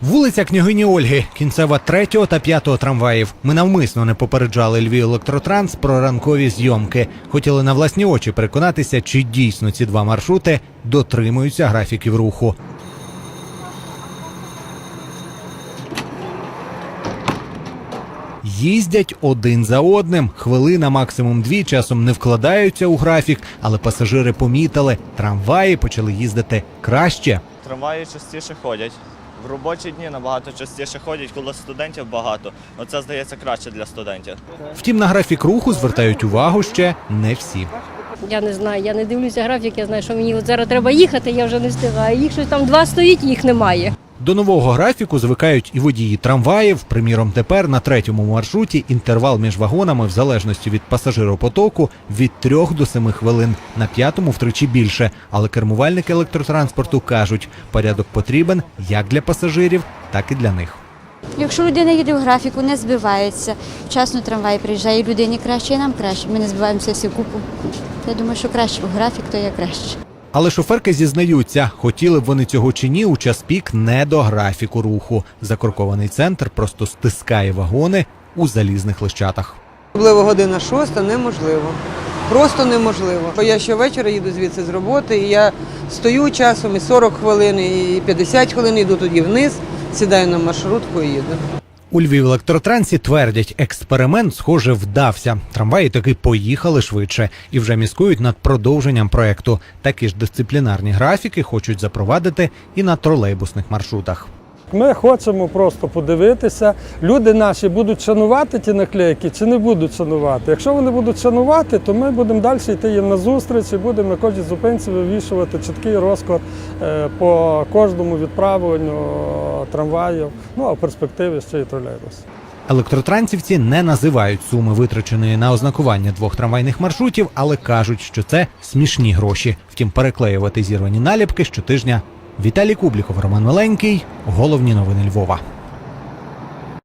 Вулиця княгині Ольги, кінцева третього та п'ятого трамваїв. Ми навмисно не попереджали Львів електротранс про ранкові зйомки. Хотіли на власні очі переконатися, чи дійсно ці два маршрути дотримуються графіків руху. Їздять один за одним. Хвилина, максимум дві, часом не вкладаються у графік, але пасажири помітили, трамваї почали їздити краще. Трамваї частіше ходять. В робочі дні набагато частіше ходять, коли студентів багато. Оце здається краще для студентів. Втім, на графік руху звертають увагу ще не всі. Я не знаю, я не дивлюся графік, я знаю, що мені от зараз треба їхати, я вже не встигаю. Їх щось там два стоїть, їх немає. До нового графіку звикають і водії трамваїв. Приміром, тепер на третьому маршруті інтервал між вагонами, в залежності від пасажиропотоку, від 3 до 7 хвилин. На п'ятому втричі більше. Але кермувальники електротранспорту кажуть, порядок потрібен як для пасажирів, так і для них. Якщо людина їде в графіку, не збивається, вчасно трамвай приїжджає, людині краще, і нам краще. Ми не збиваємося всі купу. Я думаю, що краще в графік, то є краще. Але шоферки зізнаються, хотіли б вони цього чи ні, у час пік не до графіку руху. Закоркований центр просто стискає вагони у залізних лищатах. Особливо година шоста неможливо. Просто неможливо. Бо я щовечора їду звідси з роботи, і я стою часом і 40 хвилин, і 50 хвилин йду тоді вниз, сідаю на маршрутку і їду. У Львів електротрансі твердять, експеримент, схоже, вдався. Трамваї таки поїхали швидше і вже міскують над продовженням проекту. Такі ж дисциплінарні графіки хочуть запровадити і на тролейбусних маршрутах. Ми хочемо просто подивитися, люди наші будуть шанувати ті наклейки чи не будуть шанувати. Якщо вони будуть шанувати, то ми будемо далі йти їм на зустріч і будемо на кожній зупинці вивішувати чіткий розклад е, по кожному відправленню трамваїв, ну а в перспективі ще й тролейбус. Електротрансівці не називають суми витраченої на ознакування двох трамвайних маршрутів, але кажуть, що це смішні гроші. Втім, переклеювати зірвані наліпки щотижня. Віталій Кубліков, Роман Миленький. Головні новини Львова.